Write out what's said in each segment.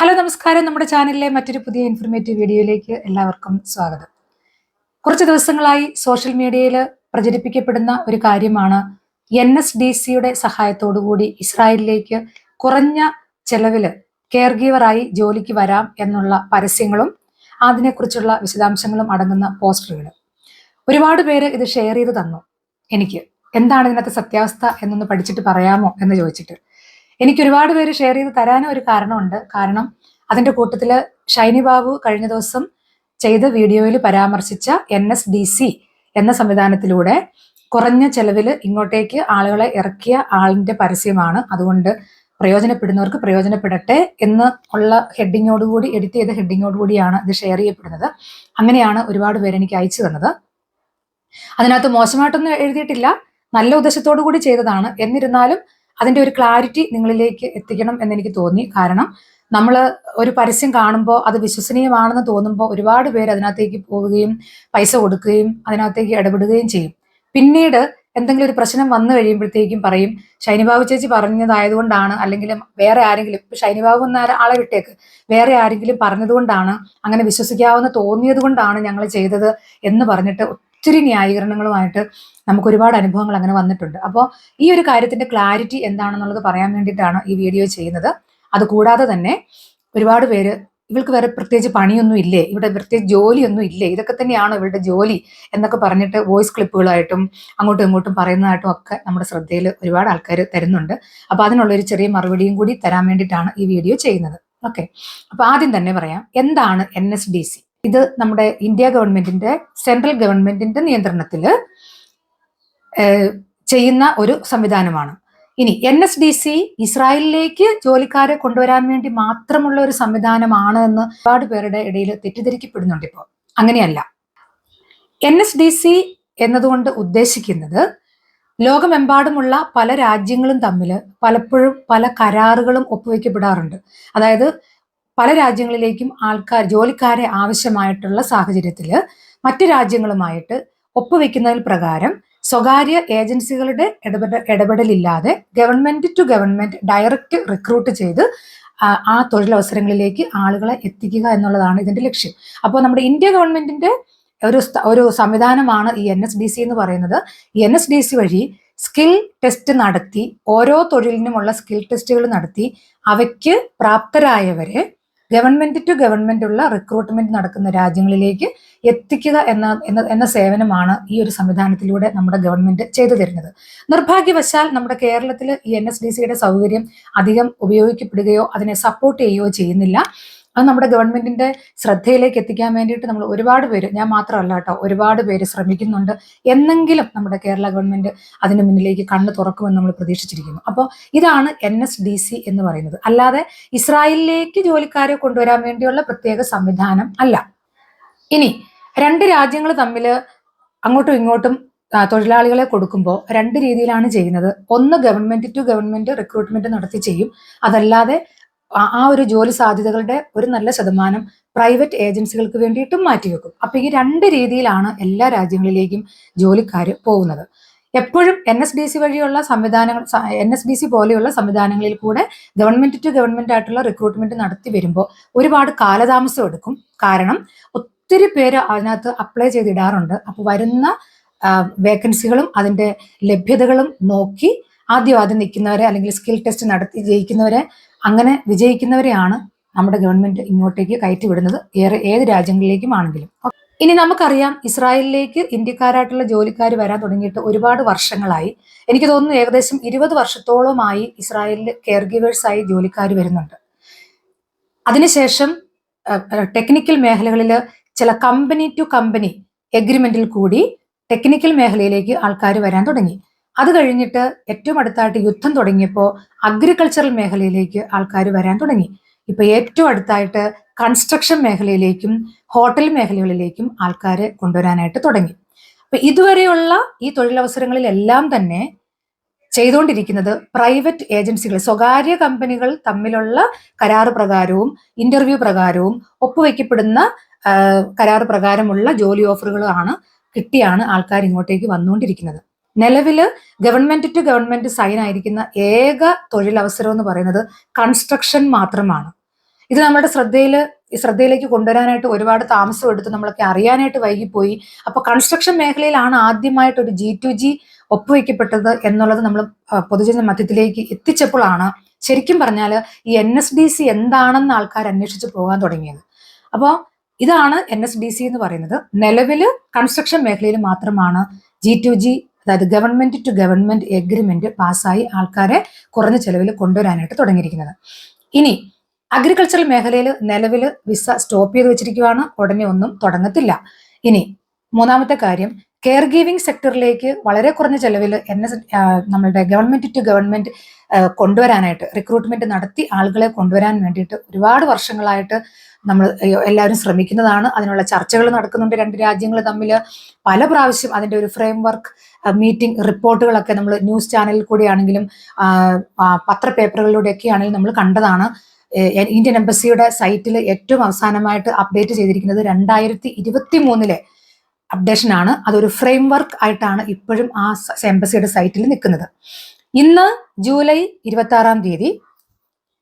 Hello നമസ്കാരം. നമ്മുടെ ചാനലിലെ മറ്റൊരു പുതിയ ഇൻഫർമേറ്റീവ് വീഡിയോയിലേക്ക് എല്ലാവർക്കും സ്വാഗതം. കുറച്ച് ദിവസങ്ങളായി സോഷ്യൽ മീഡിയയിൽ പ്രചരിപ്പിക്കപ്പെടുന്ന ഒരു കാര്യമാണ് എൻ എസ് ഡി സിയുടെ സഹായത്തോടുകൂടി ഇസ്രായേലിലേക്ക് കുറഞ്ഞ ചെലവിൽ കെയർ ഗീവറായി ജോലിക്ക് വരാം എന്നുള്ള പരസ്യങ്ങളും അതിനെക്കുറിച്ചുള്ള വിശദാംശങ്ങളും അടങ്ങുന്ന പോസ്റ്ററുകൾ. ഒരുപാട് പേര് ഇത് ഷെയർ ചെയ്ത് തന്നു. എനിക്ക്. എന്താണ് ഇതിനകത്ത് സത്യാവസ്ഥ എന്നൊന്ന് പഠിച്ചിട്ട് പറയാമോ എന്ന് ചോദിച്ചിട്ട്. എനിക്ക് ഒരുപാട് പേര് ഷെയർ ചെയ്ത് തരാനും ഒരു കാരണമുണ്ട്. കാരണം അതിന്റെ കൂട്ടത്തിൽ ഷൈനി ബാബു കഴിഞ്ഞ ദിവസം ചെയ്ത വീഡിയോയിൽ പരാമർശിച്ച എൻ എസ് ഡി സി എന്ന സംവിധാനത്തിലൂടെ കുറഞ്ഞ ചെലവിൽ ഇങ്ങോട്ടേക്ക് ആളുകളെ ഇറക്കിയ ആളിന്റെ പരസ്യമാണ്. അതുകൊണ്ട് പ്രയോജനപ്പെടുന്നവർക്ക് പ്രയോജനപ്പെടട്ടെ എന്ന് ഉള്ള ഹെഡിങ്ങോടുകൂടി എഡിറ്റ് ചെയ്ത ഹെഡിങ്ങോടുകൂടിയാണ് ഇത് ഷെയർ ചെയ്യപ്പെടുന്നത്. അങ്ങനെയാണ് ഒരുപാട് പേര് എനിക്ക് അയച്ചു തന്നത്. അതിനകത്ത് മോശമായിട്ടൊന്നും എഴുതിയിട്ടില്ല. നല്ല ഉദ്ദേശത്തോടു കൂടി ചെയ്തതാണ്. എന്നിരുന്നാലും അതിന്റെ ഒരു ക്ലാരിറ്റി നിങ്ങളിലേക്ക് എത്തിക്കണം എന്ന് എനിക്ക് തോന്നി. കാരണം നമ്മൾ ഒരു പരസ്യം കാണുമ്പോൾ അത് വിശ്വസനീയമാണെന്ന് തോന്നുമ്പോൾ ഒരുപാട് പേര് അതിനകത്തേക്ക് പോവുകയും പൈസ കൊടുക്കുകയും അതിനകത്തേക്ക് ഇടപെടുകയും ചെയ്യും. പിന്നീട് എന്തെങ്കിലും ഒരു പ്രശ്നം വന്നു കഴിയുമ്പോഴത്തേക്കും പറയും ഷൈനിബാബു ചേച്ചി പറഞ്ഞതായതുകൊണ്ടാണ് അല്ലെങ്കിൽ വേറെ ആരെങ്കിലും ഇപ്പൊ ഷൈനിബാബു എന്ന ആളെ വിട്ടേക്ക്. വേറെ ആരെങ്കിലും പറഞ്ഞതുകൊണ്ടാണ് അങ്ങനെ വിശ്വസിക്കാവുന്ന തോന്നിയത് കൊണ്ടാണ് ഞങ്ങൾ ചെയ്തത് എന്ന് പറഞ്ഞിട്ട് ഒത്തിരി ന്യായീകരണങ്ങളുമായിട്ട് നമുക്ക് ഒരുപാട് അനുഭവങ്ങൾ അങ്ങനെ വന്നിട്ടുണ്ട്. അപ്പോൾ ഈ ഒരു കാര്യത്തിന്റെ ക്ലാരിറ്റി എന്താണെന്നുള്ളത് പറയാൻ വേണ്ടിയിട്ടാണ് ഈ വീഡിയോ ചെയ്യുന്നത്. അതുകൂടാതെ തന്നെ ഒരുപാട് പേര് ഇവൾക്ക് വേറെ പ്രത്യേകിച്ച് പണിയൊന്നും ഇല്ലേ? ഇവിടെ പ്രത്യേകിച്ച് ജോലിയൊന്നും ഇല്ലേ? ഇതൊക്കെ തന്നെയാണ് ഇവളുടെ ജോലി എന്നൊക്കെ പറഞ്ഞിട്ട് വോയിസ് ക്ലിപ്പുകളായിട്ടും അങ്ങോട്ടും ഇങ്ങോട്ടും പറയുന്നതായിട്ടും ഒക്കെ നമ്മുടെ ശ്രദ്ധയിൽ ഒരുപാട് ആൾക്കാർ തരുന്നുണ്ട്. അപ്പൊ അതിനുള്ളൊരു ചെറിയ മറുപടിയും കൂടി തരാൻ വേണ്ടിയിട്ടാണ് ഈ വീഡിയോ ചെയ്യുന്നത്. ഓക്കെ അപ്പോൾ ആദ്യം തന്നെ പറയാം എന്താണ് എൻ എസ് ഡി സി ഇത് നമ്മുടെ ഇന്ത്യ ഗവൺമെന്റിന്റെ സെൻട്രൽ ഗവൺമെന്റിന്റെ നിയന്ത്രണത്തിൽ ചെയ്യുന്ന ഒരു സംവിധാനമാണ്. ഇനി എൻ എസ് ഡി സി ഇസ്രായേലിലേക്ക് ജോലിക്കാരെ കൊണ്ടുവരാൻ വേണ്ടി മാത്രമുള്ള ഒരു സംവിധാനമാണ് എന്ന് ഒരുപാട് പേരുടെ ഇടയിൽ തെറ്റിദ്ധരിക്കപ്പെടുന്നുണ്ട് ഇപ്പോൾ അങ്ങനെയല്ല. എൻ എസ് ഡി സി എന്നതുകൊണ്ട് ഉദ്ദേശിക്കുന്നത് ലോകമെമ്പാടുമുള്ള പല രാജ്യങ്ങളും തമ്മിൽ പലപ്പോഴും പല കരാറുകളും ഒപ്പുവെക്കപ്പെടാറുണ്ട്. അതായത് പല രാജ്യങ്ങളിലേക്കും ആൾക്കാർ ജോലിക്കാരെ ആവശ്യമായിട്ടുള്ള സാഹചര്യത്തിൽ മറ്റു രാജ്യങ്ങളുമായിട്ട് ഒപ്പുവെക്കുന്നതിൽ പ്രകാരം സ്വകാര്യ ഏജൻസികളുടെ ഇടപെട ഇടപെടലില്ലാതെ government to government direct recruit ചെയ്ത് ആ തൊഴിലവസരങ്ങളിലേക്ക് ആളുകളെ എത്തിക്കുക എന്നുള്ളതാണ് ഇതിന്റെ ലക്ഷ്യം. അപ്പോൾ നമ്മുടെ ഇന്ത്യ ഗവൺമെന്റിന്റെ ഒരു ഒരു സംവിധാനമാണ് ഈ എൻ എസ് ഡി സി എന്ന് പറയുന്നത്. എൻ എസ് ഡി സി വഴി സ്കിൽ ടെസ്റ്റ് നടത്തി ഓരോ തൊഴിലിനുമുള്ള സ്കിൽ ടെസ്റ്റുകൾ നടത്തി അവയ്ക്ക് പ്രാപ്തരായവരെ ഗവൺമെന്റ് ടു ഗവൺമെന്റ് ഉള്ള റിക്രൂട്ട്മെന്റ് നടക്കുന്ന രാജ്യങ്ങളിലേക്ക് എത്തിക്കുക എന്ന എന്ന സേവനമാണ് ഈ ഒരു സംവിധാനത്തിലൂടെ നമ്മുടെ ഗവൺമെന്റ് ചെയ്തു തരുന്നത്. നിർഭാഗ്യവശാൽ നമ്മുടെ കേരളത്തിൽ ഈ എൻ എസ് ഡി സിയുടെ സൗകര്യം അധികം ഉപയോഗിക്കപ്പെടുകയോ അതിനെ സപ്പോർട്ട് ചെയ്യുകയോ ചെയ്യുന്നില്ല. അത് നമ്മുടെ ഗവൺമെന്റിന്റെ ശ്രദ്ധയിലേക്ക് എത്തിക്കാൻ വേണ്ടിയിട്ട് നമ്മൾ ഒരുപാട് പേര് ഞാൻ മാത്രമല്ല കേട്ടോ ഒരുപാട് പേര് ശ്രമിക്കുന്നുണ്ട്. എന്നെങ്കിലും നമ്മുടെ കേരള ഗവൺമെന്റ് അതിന് മുന്നിലേക്ക് കണ്ണ് തുറക്കുമെന്ന് നമ്മൾ പ്രതീക്ഷിച്ചിരിക്കുന്നു. അപ്പോൾ ഇതാണ് എൻ എസ് ഡി സി എന്ന് പറയുന്നത്. അല്ലാതെ ഇസ്രായേലിലേക്ക് ജോലിക്കാരെ കൊണ്ടുവരാൻ വേണ്ടിയുള്ള പ്രത്യേക സംവിധാനം അല്ല. ഇനി രണ്ട് രാജ്യങ്ങൾ തമ്മിൽ അങ്ങോട്ടും ഇങ്ങോട്ടും തൊഴിലാളികളെ കൊടുക്കുമ്പോൾ രണ്ട് രീതിയിലാണ് ചെയ്യുന്നത്. ഒന്ന് ഗവൺമെന്റ് ടു ഗവൺമെന്റ് റിക്രൂട്ട്മെന്റ് നടത്തി ചെയ്യും. അതല്ലാതെ ആ ഒരു ജോലി സാധ്യതകളുടെ ഒരു നല്ല ശതമാനം പ്രൈവറ്റ് ഏജൻസികൾക്ക് വേണ്ടിയിട്ടും മാറ്റിവെക്കും. അപ്പൊ ഈ രണ്ട് രീതിയിലാണ് എല്ലാ രാജ്യങ്ങളിലേക്കും ജോലിക്കാർ പോകുന്നത്. എപ്പോഴും എൻ എസ് ഡി സി വഴിയുള്ള സംവിധാനങ്ങൾ എൻ എസ് ഡി സി പോലെയുള്ള സംവിധാനങ്ങളിൽ കൂടെ ഗവൺമെന്റ് ടു ഗവൺമെന്റ് ആയിട്ടുള്ള റിക്രൂട്ട്മെന്റ് നടത്തി വരുമ്പോൾ ഒരുപാട് കാലതാമസം എടുക്കും. കാരണം ഒത്തിരി പേര് അതിനകത്ത് അപ്ലൈ ചെയ്തിടാറുണ്ട്. അപ്പോൾ വരുന്ന വേക്കൻസികളും അതിന്റെ ലഭ്യതകളും നോക്കി ആദ്യം ആദ്യം നിൽക്കുന്നവരെ അല്ലെങ്കിൽ സ്കിൽ ടെസ്റ്റ് നടത്തി ജയിക്കുന്നവരെ അങ്ങനെ വിജയിക്കുന്നവരെയാണ് നമ്മുടെ ഗവൺമെന്റ് ഇങ്ങോട്ടേക്ക് കയറ്റിവിടുന്നത് ഏറെ ഏത് രാജ്യങ്ങളിലേക്കും ആണെങ്കിലും. ഇനി നമുക്കറിയാം ഇസ്രായേലിലേക്ക് ഇന്ത്യക്കാരായിട്ടുള്ള ജോലിക്കാർ വരാൻ തുടങ്ങിയിട്ട് ഒരുപാട് വർഷങ്ങളായി. എനിക്ക് തോന്നുന്നു ഏകദേശം ഇരുപത് വർഷത്തോളമായി ഇസ്രായേലിൽ കെയർ ഗിവേഴ്സായി ജോലിക്കാർ വരുന്നുണ്ട്. അതിനുശേഷം ടെക്നിക്കൽ മേഖലകളിൽ ചില കമ്പനി ടു കമ്പനി എഗ്രിമെന്റിൽ കൂടി ടെക്നിക്കൽ മേഖലയിലേക്ക് ആൾക്കാർ വരാൻ തുടങ്ങി. അത് കഴിഞ്ഞിട്ട് ഏറ്റവും അടുത്തായിട്ട് യുദ്ധം തുടങ്ങിയപ്പോൾ അഗ്രികൾച്ചറൽ മേഖലയിലേക്ക് ആൾക്കാർ വരാൻ തുടങ്ങി. ഇപ്പൊ ഏറ്റവും അടുത്തായിട്ട് കൺസ്ട്രക്ഷൻ മേഖലയിലേക്കും ഹോട്ടൽ മേഖലകളിലേക്കും ആൾക്കാരെ കൊണ്ടുവരാനായിട്ട് തുടങ്ങി. അപ്പൊ ഇതുവരെയുള്ള ഈ തൊഴിലവസരങ്ങളിലെല്ലാം തന്നെ ചെയ്തുകൊണ്ടിരിക്കുന്നത് പ്രൈവറ്റ് ഏജൻസികൾ സ്വകാര്യ കമ്പനികൾ തമ്മിലുള്ള കരാർ പ്രകാരവും ഇന്റർവ്യൂ പ്രകാരവും ഒപ്പുവെക്കപ്പെടുന്ന കരാർ പ്രകാരമുള്ള ജോലി ഓഫറുകളാണ് കിട്ടിയാണ് ആൾക്കാർ ഇങ്ങോട്ടേക്ക് വന്നുകൊണ്ടിരിക്കുന്നത് നിലവിൽ ഗവൺമെന്റ് ടു ഗവൺമെന്റ് സൈൻ ആയിരിക്കുന്ന ഏക തൊഴിലവസരം എന്ന് പറയുന്നത് കൺസ്ട്രക്ഷൻ മാത്രമാണ്. ഇത് നമ്മുടെ ശ്രദ്ധയിൽ ഈ ശ്രദ്ധയിലേക്ക് കൊണ്ടുവരാനായിട്ട് ഒരുപാട് താമസം എടുത്ത് നമ്മളൊക്കെ അറിയാനായിട്ട് വൈകിപ്പോയി. അപ്പൊ കൺസ്ട്രക്ഷൻ മേഖലയിലാണ് ആദ്യമായിട്ട് ഒരു ജി ടു ജി ഒപ്പുവെക്കപ്പെട്ടത് എന്നുള്ളത് നമ്മൾ പൊതുജന മധ്യത്തിലേക്ക് എത്തിച്ചപ്പോഴാണ് ശരിക്കും പറഞ്ഞാൽ ഈ എൻ എസ് ഡി സി എന്താണെന്ന് ആൾക്കാർ അന്വേഷിച്ച് പോകാൻ തുടങ്ങിയത്. അപ്പോൾ ഇതാണ് എൻ എസ് ഡി സി എന്ന് പറയുന്നത്. നിലവിൽ കൺസ്ട്രക്ഷൻ മേഖലയിൽ മാത്രമാണ് ജി ടു ജി അതായത് ഗവൺമെന്റ് ടു ഗവൺമെന്റ് എഗ്രിമെന്റ് പാസ്സായി ആൾക്കാരെ കുറഞ്ഞ ചെലവിൽ കൊണ്ടുവരാനായിട്ട് തുടങ്ങിയിരിക്കുന്നത്. ഇനി അഗ്രികൾച്ചറൽ മേഖലയിൽ നിലവിൽ വിസ സ്റ്റോപ്പ് ചെയ്ത് വെച്ചിരിക്കുകയാണ് ഉടനെ ഒന്നും തുടങ്ങത്തില്ല. ഇനി മൂന്നാമത്തെ കാര്യം കെയർ ഗീവിംഗ് സെക്ടറിലേക്ക് വളരെ കുറഞ്ഞ ചെലവിൽ എൻ എസ് നമ്മളുടെ ഗവൺമെന്റ് ടു ഗവൺമെന്റ് കൊണ്ടുവരാനായിട്ട് റിക്രൂട്ട്മെന്റ് നടത്തി ആളുകളെ കൊണ്ടുവരാൻ വേണ്ടിയിട്ട് ഒരുപാട് വർഷങ്ങളായിട്ട് നമ്മൾ എല്ലാവരും ശ്രമിക്കുന്നതാണ്. അതിനുള്ള ചർച്ചകൾ നടക്കുന്നുണ്ട് രണ്ട് രാജ്യങ്ങൾ തമ്മിൽ പല പ്രാവശ്യം അതിന്റെ ഒരു ഫ്രെയിം വർക്ക് മീറ്റിംഗ് റിപ്പോർട്ടുകളൊക്കെ നമ്മൾ ന്യൂസ് ചാനലിൽ കൂടിയാണെങ്കിലും പത്ര പേപ്പറുകളിലൂടെയൊക്കെ ആണെങ്കിലും നമ്മൾ കണ്ടതാണ്. ഇന്ത്യൻ എംബസിയുടെ സൈറ്റിൽ ഏറ്റവും അവസാനമായിട്ട് അപ്ഡേറ്റ് ചെയ്തിരിക്കുന്നത് രണ്ടായിരത്തി ഇരുപത്തി മൂന്നിലെ അപ്ഡേഷനാണ് അതൊരു ഫ്രെയിം വർക്ക് ആയിട്ടാണ് ഇപ്പോഴും ആ എംബസിയുടെ സൈറ്റിൽ നിൽക്കുന്നത്. ഇന്ന് ജൂലൈ ഇരുപത്തി ആറാം തീയതി.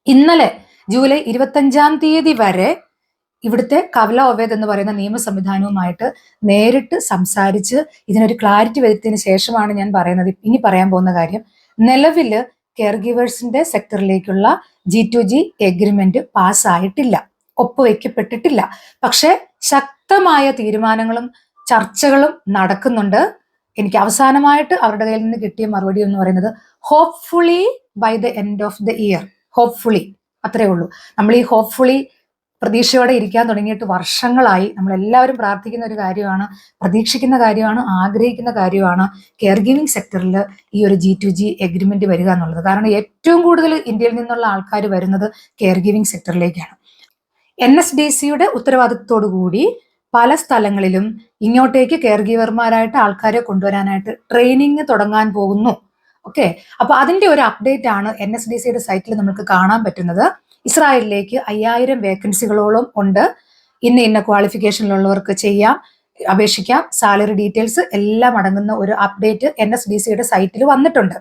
ഇന്നലെ ജൂലൈ ഇരുപത്തഞ്ചാം തീയതി വരെ ഇവിടുത്തെ കവല ഒവേദ് എന്ന് പറയുന്ന നിയമ സംവിധാനവുമായിട്ട് നേരിട്ട് സംസാരിച്ച് ഇതിനൊരു ക്ലാരിറ്റി വരുത്തിയതിനു ശേഷമാണ് ഞാൻ പറയുന്നത്. ഇനി പറയാൻ പോകുന്ന കാര്യം നിലവിൽ കെയർ ഗിവേഴ്സിന്റെ സെക്ടറിലേക്കുള്ള ജി ടു ജി എഗ്രിമെന്റ് പാസ്സായിട്ടില്ല ഒപ്പുവെക്കപ്പെട്ടിട്ടില്ല. പക്ഷേ ശക്തമായ തീരുമാനങ്ങളും ചർച്ചകളും നടക്കുന്നുണ്ട്. എനിക്ക് അവസാനമായിട്ട് അവരുടെ കയ്യിൽ നിന്ന് കിട്ടിയ മറുപടി എന്ന് പറയുന്നത് hopefully by the end of the year hopefully അത്രേ ഉള്ളൂ. നമ്മൾ ഈ ഹോപ്പ്ഫുള്ളി പ്രതീക്ഷയോടെ ഇരിക്കാൻ തുടങ്ങിയിട്ട് വർഷങ്ങളായി നമ്മൾ എല്ലാവരും പ്രാർത്ഥിക്കുന്ന ഒരു കാര്യമാണ് പ്രതീക്ഷിക്കുന്ന കാര്യമാണ് ആഗ്രഹിക്കുന്ന കാര്യമാണ് കെയർ ഗിവിംഗ് സെക്ടറിൽ ഈ ഒരു ജി ടു ജി എഗ്രിമെന്റ് വരിക എന്നുള്ളത്. കാരണം ഏറ്റവും കൂടുതൽ ഇന്ത്യയിൽ നിന്നുള്ള ആൾക്കാർ വരുന്നത് കെയർ ഗിവിംഗ് സെക്ടറിലേക്കാണ് എൻ എസ് ഡി സിയുടെ ഉത്തരവാദിത്വത്തോടു കൂടി പല സ്ഥലങ്ങളിലും ഇങ്ങോട്ടേക്ക് കെയർ ഗീവർമാരായിട്ട് ആൾക്കാരെ കൊണ്ടുവരാനായിട്ട് ട്രെയിനിങ് തുടങ്ങാൻ പോകുന്നു. ഓക്കെ അപ്പൊ അതിന്റെ ഒരു അപ്ഡേറ്റ് ആണ് എൻ എസ് ഡി സിയുടെ സൈറ്റിൽ നമുക്ക് കാണാൻ പറ്റുന്നത്. ഇസ്രായേലിലേക്ക് അയ്യായിരം വേക്കൻസികളോളം ഉണ്ട്. ഇന്ന ഇന്ന ക്വാളിഫിക്കേഷനിലുള്ളവർക്ക് ചെയ്യാം അപേക്ഷിക്കാം. സാലറി ഡീറ്റെയിൽസ് എല്ലാം അടങ്ങുന്ന ഒരു അപ്ഡേറ്റ് എൻ എസ് ഡി സിയുടെ സൈറ്റിൽ വന്നിട്ടുണ്ട്.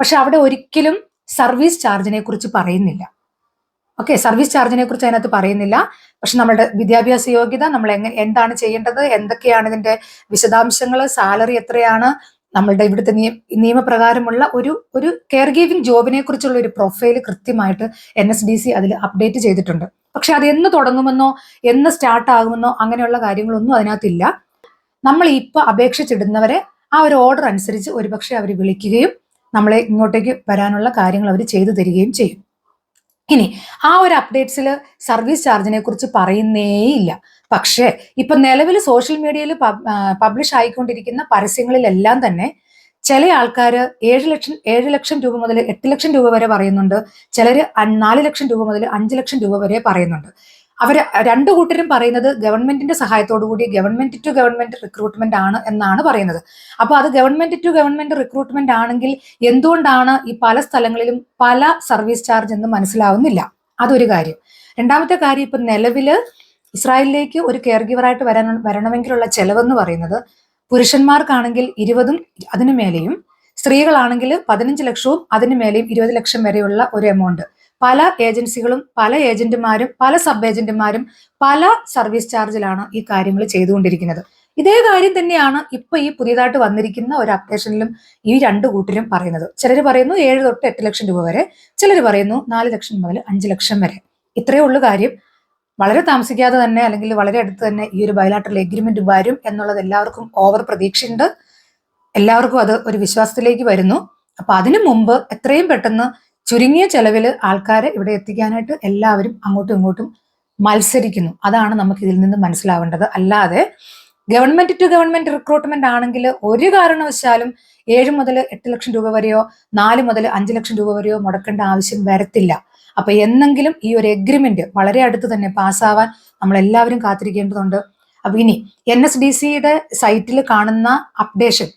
പക്ഷെ അവിടെ ഒരിക്കലും സർവീസ് ചാർജിനെ കുറിച്ച് പറയുന്നില്ല. ഓക്കെ സർവീസ് ചാർജിനെ കുറിച്ച് അതിനകത്ത് പറയുന്നില്ല. പക്ഷെ നമ്മുടെ വിദ്യാഭ്യാസ യോഗ്യത നമ്മൾ എങ്ങനെ എന്താണ് ചെയ്യേണ്ടത് എന്തൊക്കെയാണ് ഇതിന്റെ വിശദാംശങ്ങൾ സാലറി എത്രയാണ് നമ്മളുടെ ഇവിടുത്തെ നിയമപ്രകാരമുള്ള ഒരു ഒരു കെയർ ഗീവിംഗ് ജോബിനെ കുറിച്ചുള്ള ഒരു പ്രൊഫൈൽ കൃത്യമായിട്ട് എൻ എസ് ഡി സി അതിൽ അപ്ഡേറ്റ് ചെയ്തിട്ടുണ്ട്. പക്ഷെ അത് എന്ന് തുടങ്ങുമെന്നോ എന്ന് സ്റ്റാർട്ട് ആകുമെന്നോ അങ്ങനെയുള്ള കാര്യങ്ങളൊന്നും അതിനകത്തില്ല. നമ്മൾ ഇപ്പോൾ അപേക്ഷിച്ചിടുന്നവരെ ആ ഒരു ഓർഡർ അനുസരിച്ച് ഒരുപക്ഷെ അവർ വിളിക്കുകയും നമ്മളെ ഇങ്ങോട്ടേക്ക് വരാനുള്ള കാര്യങ്ങൾ അവർ ചെയ്തു തരികയും ചെയ്യും. ഇനി ആ ഒരു അപ്ഡേറ്റ്സിൽ സർവീസ് ചാർജിനെ കുറിച്ച് പറയുന്നേയില്ല. പക്ഷേ ഇപ്പൊ നിലവിൽ സോഷ്യൽ മീഡിയയിൽ പബ്ലിഷ് ആയിക്കൊണ്ടിരിക്കുന്ന പരസ്യങ്ങളിലെല്ലാം തന്നെ ചില ആൾക്കാർ ഏഴ് ലക്ഷം ഏഴ് ലക്ഷം രൂപ മുതൽ എട്ട് ലക്ഷം രൂപ വരെ പറയുന്നുണ്ട്. ചിലർ നാല് ലക്ഷം രൂപ മുതൽ അഞ്ച് ലക്ഷം രൂപ വരെ പറയുന്നുണ്ട്. അവർ രണ്ടു കൂട്ടരും പറയുന്നത് ഗവൺമെന്റിന്റെ സഹായത്തോടു കൂടി ഗവൺമെന്റ് ടു ഗവൺമെന്റ് റിക്രൂട്ട്മെന്റ് ആണ് എന്നാണ് പറയുന്നത്. അപ്പൊ അത് ഗവൺമെന്റ് ടു ഗവൺമെന്റ് റിക്രൂട്ട്മെന്റ് ആണെങ്കിൽ എന്തുകൊണ്ടാണ് ഈ പല സ്ഥലങ്ങളിലും പല സർവീസ് ചാർജ് എന്ന് മനസ്സിലാവുന്നില്ല? അതൊരു കാര്യം. രണ്ടാമത്തെ കാര്യം ഇപ്പൊ നിലവിൽ ഇസ്രായേലിലേക്ക് ഒരു കെയർ ഗിവറായിട്ട് വരാൻ വരണമെങ്കിലുള്ള ചെലവെന്ന് പറയുന്നത് പുരുഷന്മാർക്കാണെങ്കിൽ ഇരുപതും അതിനു മേലെയും സ്ത്രീകളാണെങ്കിൽ പതിനഞ്ച് ലക്ഷവും അതിനു മേലെയും ഇരുപത് ലക്ഷം വരെയുള്ള ഒരു എമൗണ്ട് പല ഏജൻസികളും പല ഏജന്റുമാരും പല സബ് ഏജന്റുമാരും പല സർവീസ് ചാർജിലാണ് ഈ കാര്യങ്ങൾ ചെയ്തുകൊണ്ടിരിക്കുന്നത്. ഇതേ കാര്യം തന്നെയാണ് ഇപ്പൊ ഈ പുതിയതായിട്ട് വന്നിരിക്കുന്ന ഒരു അപ്ഡേഷനിലും ഈ രണ്ട് കൂട്ടരും പറയുന്നത്. ചിലർ പറയുന്നു ഏഴ് തൊട്ട് എട്ട് ലക്ഷം രൂപ വരെ ചിലർ പറയുന്നു നാല് ലക്ഷം മുതൽ അഞ്ച് ലക്ഷം വരെ. ഇത്രയേ ഉള്ളൂ കാര്യം. വളരെ താമസിക്കാതെ തന്നെ അല്ലെങ്കിൽ വളരെ അടുത്ത് തന്നെ ഈ ഒരു ബയലാട്രൽ എഗ്രിമെന്റ് വരും എന്നുള്ളത് എല്ലാവർക്കും ഓവർ പ്രതീക്ഷയുണ്ട്. എല്ലാവർക്കും അത് ഒരു വിശ്വാസത്തിലേക്ക് വരുന്നു. അപ്പൊ അതിനു മുമ്പ് എത്രയും പെട്ടെന്ന് ചുരുങ്ങിയ ചെലവിൽ ആൾക്കാരെ ഇവിടെ എത്തിക്കാനായിട്ട് എല്ലാവരും അങ്ങോട്ടും ഇങ്ങോട്ടും മത്സരിക്കുന്നു. അതാണ് നമുക്ക് ഇതിൽ നിന്ന് മനസ്സിലാവേണ്ടത്. അല്ലാതെ ഗവൺമെന്റ് ടു ഗവൺമെന്റ് റിക്രൂട്ട്മെന്റ് ആണെങ്കിൽ ഒരു കാരണവശാലും ഏഴ് മുതൽ എട്ട് ലക്ഷം രൂപ വരെയോ നാല് മുതൽ അഞ്ച് ലക്ഷം രൂപ വരെയോ മുടക്കേണ്ട ആവശ്യം വരത്തില്ല. അപ്പൊ എന്നെങ്കിലും ഈ ഒരു എഗ്രിമെന്റ് വളരെ അടുത്ത് തന്നെ പാസ്സാവാൻ നമ്മൾ എല്ലാവരും കാത്തിരിക്കേണ്ടതുണ്ട്. അപ്പൊ ഇനി എൻ എസ് ഡി സിയുടെ സൈറ്റിൽ കാണുന്ന അപ്ഡേഷൻ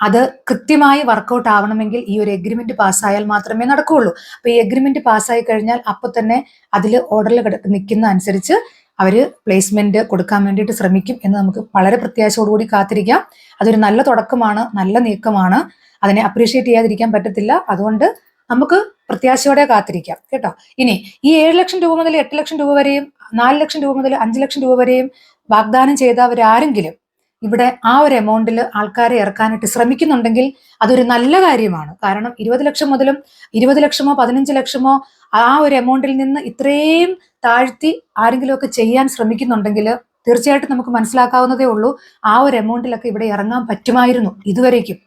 അത് കൃത്യമായി വർക്കൗട്ട് ആവണമെങ്കിൽ ഈ ഒരു എഗ്രിമെന്റ് പാസ്സായാൽ മാത്രമേ നടക്കുകയുള്ളൂ അപ്പൊ ഈ എഗ്രിമെന്റ് പാസ്സായി കഴിഞ്ഞാൽ അപ്പൊ തന്നെ അതിൽ ഓർഡറിൽ നിൽക്കുന്ന അനുസരിച്ച് അവർ പ്ലേസ്മെന്റ് കൊടുക്കാൻ വേണ്ടിയിട്ട് ശ്രമിക്കും എന്ന് നമുക്ക് വളരെ പ്രത്യാശയോടുകൂടി കാത്തിരിക്കാം. അതൊരു നല്ല തുടക്കമാണ് നല്ല നീക്കമാണ്. അതിനെ അപ്രീഷിയേറ്റ് ചെയ്യാതിരിക്കാൻ പറ്റത്തില്ല. അതുകൊണ്ട് നമുക്ക് പ്രത്യാശയോടെ കാത്തിരിക്കാം കേട്ടോ? ഇനി ഈ ഏഴ് ലക്ഷം രൂപ മുതൽ എട്ട് ലക്ഷം രൂപ വരെയും നാല് ലക്ഷം രൂപ മുതൽ അഞ്ച് ലക്ഷം രൂപ വരെയും വാഗ്ദാനം ചെയ്തവരാരെങ്കിലും ഇവിടെ ആ ഒരു എമൗണ്ടിൽ ആൾക്കാരെ ഇറക്കാനായിട്ട് ശ്രമിക്കുന്നുണ്ടെങ്കിൽ അതൊരു നല്ല കാര്യമാണ്. കാരണം ഇരുപത് ലക്ഷം മുതലും ഇരുപത് ലക്ഷമോ പതിനഞ്ച് ലക്ഷമോ ആ ഒരു എമൗണ്ടിൽ നിന്ന് ഇത്രയും താഴ്ത്തി ആരെങ്കിലുമൊക്കെ ചെയ്യാൻ ശ്രമിക്കുന്നുണ്ടെങ്കിൽ തീർച്ചയായിട്ടും നമുക്ക് മനസ്സിലാക്കാവുന്നതേ ഉള്ളൂ. ആ ഒരു എമൗണ്ടിലൊക്കെ ഇവിടെ ഇറങ്ങാൻ പറ്റുമായിരുന്നു ഇതുവരേക്കും.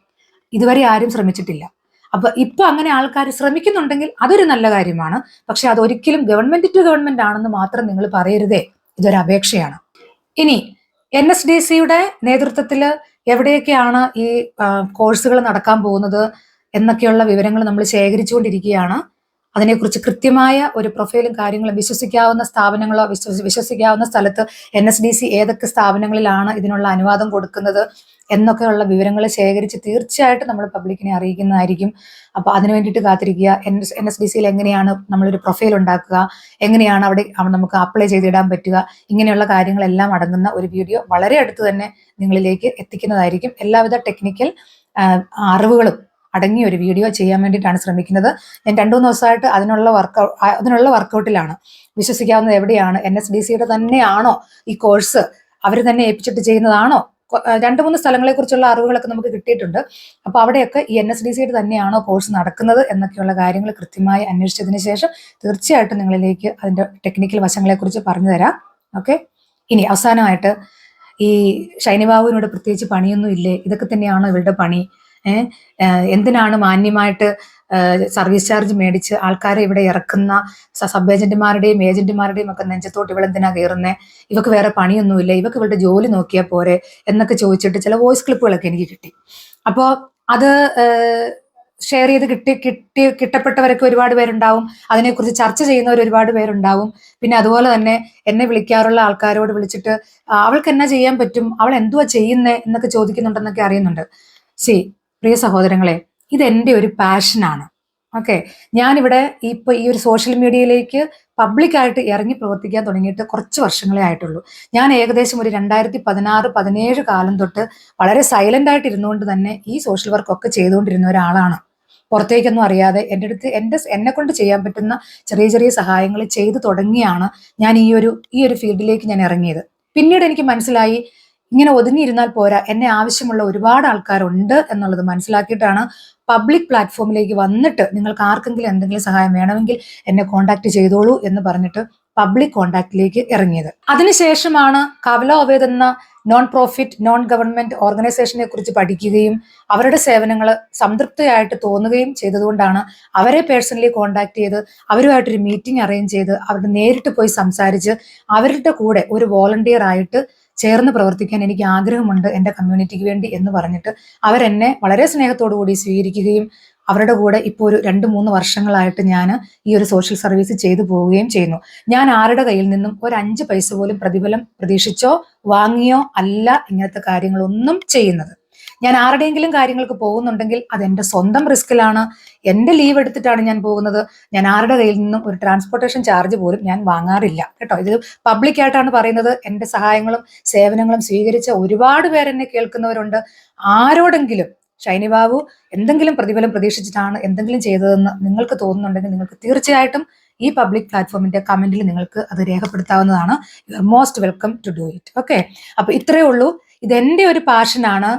ഇതുവരെ ആരും ശ്രമിച്ചിട്ടില്ല. അപ്പൊ ഇപ്പൊ അങ്ങനെ ആൾക്കാർ ശ്രമിക്കുന്നുണ്ടെങ്കിൽ അതൊരു നല്ല കാര്യമാണ്. പക്ഷെ അതൊരിക്കലും ഗവൺമെന്റ് ടു ഗവൺമെന്റ് ആണെന്ന് മാത്രം നിങ്ങൾ പറയരുതേ. ഇതൊരു അപേക്ഷയാണ്. ഇനി എൻ എസ് ഡി സിയുടെ നേതൃത്വത്തിൽ എവിടെയൊക്കെയാണ് ഈ കോഴ്സുകൾ നടക്കാൻ പോകുന്നത് എന്നൊക്കെയുള്ള വിവരങ്ങൾ നമ്മൾ ശേഖരിച്ചുകൊണ്ടിരിക്കുകയാണ്. അതിനെക്കുറിച്ച് കൃത്യമായ ഒരു പ്രൊഫൈലും കാര്യങ്ങളും വിശ്വസിക്കാവുന്ന സ്ഥാപനങ്ങളോ വിശ്വസിക്കാവുന്ന സ്ഥലത്ത് എൻ എസ് ഡി സി ഏതൊക്കെ സ്ഥാപനങ്ങളിലാണ് ഇതിനുള്ള അനുവാദം കൊടുക്കുന്നത് എന്നൊക്കെയുള്ള വിവരങ്ങൾ ശേഖരിച്ച് തീർച്ചയായിട്ടും നമ്മൾ പബ്ലിക്കിനെ അറിയിക്കുന്നതായിരിക്കും. അപ്പൊ അതിനു വേണ്ടിയിട്ട് കാത്തിരിക്കുക. എൻ എൻ എസ് ഡി സിയിൽ എങ്ങനെയാണ് നമ്മളൊരു പ്രൊഫൈൽ ഉണ്ടാക്കുക? എങ്ങനെയാണ് അവിടെ നമുക്ക് അപ്ലൈ ചെയ്തിടാൻ പറ്റുക? ഇങ്ങനെയുള്ള കാര്യങ്ങളെല്ലാം അടങ്ങുന്ന ഒരു വീഡിയോ വളരെ അടുത്ത് തന്നെ നിങ്ങളിലേക്ക് എത്തിക്കുന്നതായിരിക്കും. എല്ലാവിധ ടെക്നിക്കൽ അറിവുകളും അടങ്ങിയ ഒരു വീഡിയോ ചെയ്യാൻ വേണ്ടിയിട്ടാണ് ശ്രമിക്കുന്നത്. ഞാൻ രണ്ടു മൂന്ന് ദിവസമായിട്ട് അതിനുള്ള വർക്ക് അതിനുള്ള വർക്കൗട്ടിലാണ് വിശ്വസിക്കാവുന്നത് എവിടെയാണ്? എൻ എസ് ഡി സിയുടെ തന്നെയാണോ ഈ കോഴ്സ് അവർ തന്നെ ഏൽപ്പിച്ചിട്ട് ചെയ്യുന്നതാണോ? രണ്ട് മൂന്ന് സ്ഥലങ്ങളെ കുറിച്ചുള്ള അറിവുകളൊക്കെ നമുക്ക് കിട്ടിയിട്ടുണ്ട്. അപ്പോൾ അവിടെയൊക്കെ ഈ എൻ എസ് ഡി സിയുടെ തന്നെയാണോ കോഴ്സ് നടക്കുന്നത് എന്നൊക്കെയുള്ള കാര്യങ്ങൾ കൃത്യമായി അന്വേഷിച്ചതിന് ശേഷം തീർച്ചയായിട്ടും നിങ്ങളിലേക്ക് അതിന്റെ ടെക്നിക്കൽ വശങ്ങളെക്കുറിച്ച് പറഞ്ഞു തരാം. ഓക്കെ ഇനി അവസാനമായിട്ട് ഈ ഷൈനിബാബുവിനോട് പ്രത്യേകിച്ച് പണിയൊന്നും ഇല്ലേ? ഇതൊക്കെ തന്നെയാണോ ഇവരുടെ പണി? എന്തിനാണ് മാന്യമായിട്ട് സർവീസ് ചാർജ് മേടിച്ച് ആൾക്കാരെ ഇവിടെ ഇറക്കുന്ന സബ് ഏജന്റുമാരുടെയും ഏജന്റുമാരുടെയും ഒക്കെ നെഞ്ചത്തോട്ട് ഇവളെന്തിനാ കയറുന്നത് ഇവക്ക് വേറെ പണിയൊന്നുമില്ല. ഇവക്ക് ഇവളുടെ ജോലി നോക്കിയാൽ പോരെ എന്നൊക്കെ ചോദിച്ചിട്ട് ചില വോയിസ് ക്ലിപ്പുകളൊക്കെ എനിക്ക് കിട്ടി. അപ്പോൾ അത് ഷെയർ ചെയ്ത് കിട്ടി കിട്ടി കിട്ടപ്പെട്ടവരൊക്കെ ഒരുപാട് പേരുണ്ടാവും. അതിനെക്കുറിച്ച് ചർച്ച ചെയ്യുന്നവർ ഒരുപാട് പേരുണ്ടാവും. പിന്നെ അതുപോലെ തന്നെ എന്നെ വിളിക്കാറുള്ള ആൾക്കാരോട് വിളിച്ചിട്ട് അവൾക്ക് എന്നാ ചെയ്യാൻ പറ്റും? അവൾ എന്തുവാ ചെയ്യുന്നേ എന്നൊക്കെ ചോദിക്കുന്നുണ്ടെന്നൊക്കെ അറിയുന്നുണ്ട്. ശരി പ്രിയ സഹോദരങ്ങളെ ഇത് എന്റെ ഒരു പാഷനാണ്. ഓക്കെ. ഞാനിവിടെ ഇപ്പൊ ഈ ഒരു സോഷ്യൽ മീഡിയയിലേക്ക് പബ്ലിക്കായിട്ട് ഇറങ്ങി പ്രവർത്തിക്കാൻ തുടങ്ങിയിട്ട് കുറച്ച് വർഷങ്ങളെ ആയിട്ടുള്ളൂ. ഞാൻ ഏകദേശം ഒരു രണ്ടായിരത്തി പതിനാറ് പതിനേഴ് കാലം തൊട്ട് വളരെ സൈലന്റ് ആയിട്ട് ഇരുന്നുകൊണ്ട് തന്നെ ഈ സോഷ്യൽ വർക്ക് ഒക്കെ ചെയ്തുകൊണ്ടിരുന്ന ഒരാളാണ്. പുറത്തേക്കൊന്നും അറിയാതെ എന്റെ അടുത്ത് എന്റെ എന്നെ കൊണ്ട് ചെയ്യാൻ പറ്റുന്ന ചെറിയ ചെറിയ സഹായങ്ങൾ ചെയ്തു തുടങ്ങിയാണ് ഞാൻ ഈ ഒരു ഈ ഒരു ഫീൽഡിലേക്ക് ഞാൻ ഇറങ്ങിയത്. പിന്നീട് എനിക്ക് മനസ്സിലായി ഇങ്ങനെ ഒതുങ്ങിയിരുന്നാൽ പോരാ എന്നെ ആവശ്യമുള്ള ഒരുപാട് ആൾക്കാരുണ്ട് എന്നുള്ളത് മനസ്സിലാക്കിയിട്ടാണ് പബ്ലിക് പ്ലാറ്റ്ഫോമിലേക്ക് വന്നിട്ട് നിങ്ങൾക്ക് ആർക്കെങ്കിലും എന്തെങ്കിലും സഹായം വേണമെങ്കിൽ എന്നെ കോൺടാക്ട് ചെയ്തോളൂ എന്ന് പറഞ്ഞിട്ട് പബ്ലിക് കോൺടാക്റ്റിലേക്ക് ഇറങ്ങിയത്. അതിനുശേഷമാണ് കവല ഒവേദ് എന്ന നോൺ പ്രോഫിറ്റ് നോൺ ഗവൺമെന്റ് ഓർഗനൈസേഷനെ കുറിച്ച് പഠിക്കുകയും അവരുടെ സേവനങ്ങൾ സംതൃപ്തിയായിട്ട് തോന്നുകയും ചെയ്തതുകൊണ്ടാണ് അവരെ പേഴ്സണലി കോണ്ടാക്ട് ചെയ്ത് അവരുമായിട്ടൊരു മീറ്റിംഗ് അറേഞ്ച് ചെയ്ത് അവരുടെ നേരിട്ട് പോയി സംസാരിച്ച് അവരുടെ കൂടെ ഒരു വോളണ്ടിയർ ആയിട്ട് ചേർന്ന് പ്രവർത്തിക്കാൻ എനിക്ക് ആഗ്രഹമുണ്ട് എന്റെ കമ്മ്യൂണിറ്റിക്ക് വേണ്ടി എന്ന് പറഞ്ഞിട്ട് അവരെന്നെ വളരെ സ്നേഹത്തോടു കൂടി സ്വീകരിക്കുകയും അവരുടെ കൂടെ ഇപ്പോൾ ഒരു രണ്ട് മൂന്ന് വർഷങ്ങളായിട്ട് ഞാൻ ഈ ഒരു സോഷ്യൽ സർവീസ് ചെയ്തു പോവുകയും ചെയ്യുന്നു. ഞാൻ ആരുടെ കയ്യിൽ നിന്നും ഒരു അഞ്ച് പൈസ പോലും പ്രതിഫലം പ്രതീക്ഷിച്ചോ വാങ്ങിയോ അല്ല ഇങ്ങനത്തെ കാര്യങ്ങളൊന്നും ചെയ്യുന്നത്. ഞാൻ ആരുടെയെങ്കിലും കാര്യങ്ങൾക്ക് പോകുന്നുണ്ടെങ്കിൽ അത് എന്റെ സ്വന്തം റിസ്കിലാണ് എന്റെ ലീവ് എടുത്തിട്ടാണ് ഞാൻ പോകുന്നത്. ഞാൻ ആരുടെ കയ്യിൽ നിന്നും ഒരു ട്രാൻസ്പോർട്ടേഷൻ ചാർജ് പോലും ഞാൻ വാങ്ങാറില്ല. കേട്ടോ? ഇത് പബ്ലിക്കായിട്ടാണ് പറയുന്നത്. എന്റെ സഹായങ്ങളും സേവനങ്ങളും സ്വീകരിച്ച ഒരുപാട് പേരെന്നെ കേൾക്കുന്നവരുണ്ട്. ആരോടെങ്കിലും ഷൈനി ബാബു എന്തെങ്കിലും പ്രതിഫലം പ്രതീക്ഷിച്ചിട്ടാണ് എന്തെങ്കിലും ചെയ്തതെന്ന് നിങ്ങൾക്ക് തോന്നുന്നുണ്ടെങ്കിൽ നിങ്ങൾക്ക് തീർച്ചയായിട്ടും ഈ പബ്ലിക് പ്ലാറ്റ്ഫോമിന്റെ കമന്റിൽ നിങ്ങൾക്ക് അത് രേഖപ്പെടുത്താവുന്നതാണ്. You are most welcome to do it okay അപ്പൊ ഇത്രയേ ഉള്ളൂ. ഇതെന്റെ ഒരു പാഷനാണ്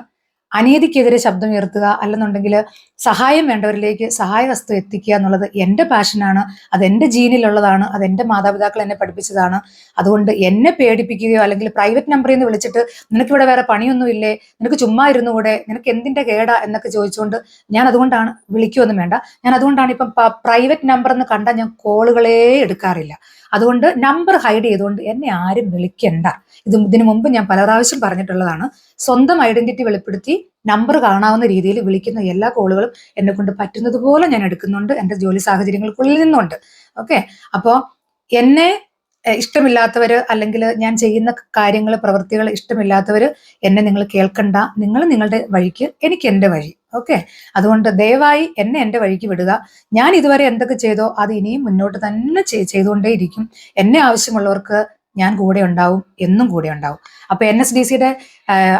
അനീതിക്കെതിരെ ശബ്ദം ഉയർത്തുക അല്ലെന്നുണ്ടെങ്കിൽ സഹായം വേണ്ടവരിലേക്ക് സഹായ വസ്തു എത്തിക്കുക എന്നുള്ളത് എന്റെ പാഷനാണ് അത് എന്റെ ജീനിലുള്ളതാണ്. അത് എന്റെ മാതാപിതാക്കൾ എന്നെ പഠിപ്പിച്ചതാണ്. അതുകൊണ്ട് എന്നെ പേടിപ്പിക്കുകയോ അല്ലെങ്കിൽ പ്രൈവറ്റ് നമ്പറിൽ നിന്ന് വിളിച്ചിട്ട് നിനക്കിവിടെ വേറെ പണിയൊന്നുമില്ലേ നിനക്ക് ചുമ്മാ ഇരുന്നുകൂടെ? നിനക്ക് എന്തിന്റെ കേടാ? എന്നൊക്കെ ചോദിച്ചുകൊണ്ട് ഞാൻ അതുകൊണ്ടാണ് വിളിക്കുമൊന്നും വേണ്ട. ഞാൻ അതുകൊണ്ടാണ് ഇപ്പം പ്രൈവറ്റ് നമ്പർ എന്ന് കണ്ടാൽ ഞാൻ കോളുകളേ എടുക്കാറില്ല. അതുകൊണ്ട് നമ്പർ ഹൈഡ് ചെയ്തുകൊണ്ട് എന്നെ ആരും വിളിക്കണ്ട. ഇത് ഇതിനു മുമ്പ് ഞാൻ പല പ്രാവശ്യം പറഞ്ഞിട്ടുള്ളതാണ്. സ്വന്തം ഐഡന്റിറ്റി വെളിപ്പെടുത്തി നമ്പർ കാണാവുന്ന രീതിയിൽ വിളിക്കുന്ന എല്ലാ കോളുകളും എന്നെ കൊണ്ട് പറ്റുന്നത് പോലെ ഞാൻ എടുക്കുന്നുണ്ട്. എന്റെ ജോലി സാഹചര്യങ്ങൾക്കുള്ളിൽ നിന്നുണ്ട്. ഓക്കെ അപ്പോൾ എന്നെ ഇഷ്ടമില്ലാത്തവര് അല്ലെങ്കിൽ ഞാൻ ചെയ്യുന്ന കാര്യങ്ങൾ പ്രവൃത്തികൾ ഇഷ്ടമില്ലാത്തവർ എന്നെ നിങ്ങൾ കേൾക്കണ്ട. നിങ്ങൾ നിങ്ങളുടെ വഴിക്ക് എനിക്ക് എന്റെ വഴി. ഓക്കെ? അതുകൊണ്ട് ദയവായി എന്നെ എന്റെ വഴിക്ക് വിടുക. ഞാൻ ഇതുവരെ എന്തൊക്കെ ചെയ്തോ അത് ഇനിയും മുന്നോട്ട് തന്നെ ചെയ്തുകൊണ്ടേയിരിക്കും. എന്നെ ആവശ്യമുള്ളവർക്ക് ഞാൻ കൂടെ ഉണ്ടാവും എന്നും കൂടെ ഉണ്ടാവും. അപ്പോൾ എൻ എസ് ഡി സിയുടെ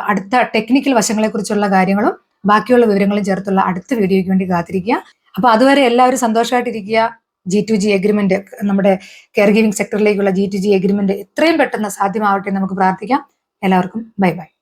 അടുത്ത ടെക്നിക്കൽ വശങ്ങളെ കുറിച്ചുള്ള കാര്യങ്ങളും ബാക്കിയുള്ള വിവരങ്ങളും ചേർത്തുള്ള അടുത്ത വീഡിയോയ്ക്ക് വേണ്ടി കാത്തിരിക്കുക. അപ്പോൾ അതുവരെ എല്ലാവരും സന്തോഷമായിട്ടിരിക്കുക. ജി ടു ജി എഗ്രിമെന്റ് നമ്മുടെ കെയർ ഗിവിംഗ് സെക്ടറിലേക്കുള്ള ജി ടു ജി എഗ്രിമെന്റ് എത്രയും പെട്ടെന്ന് സാധ്യമാവട്ടെ നമുക്ക് പ്രാർത്ഥിക്കാം. എല്ലാവർക്കും ബൈ ബൈ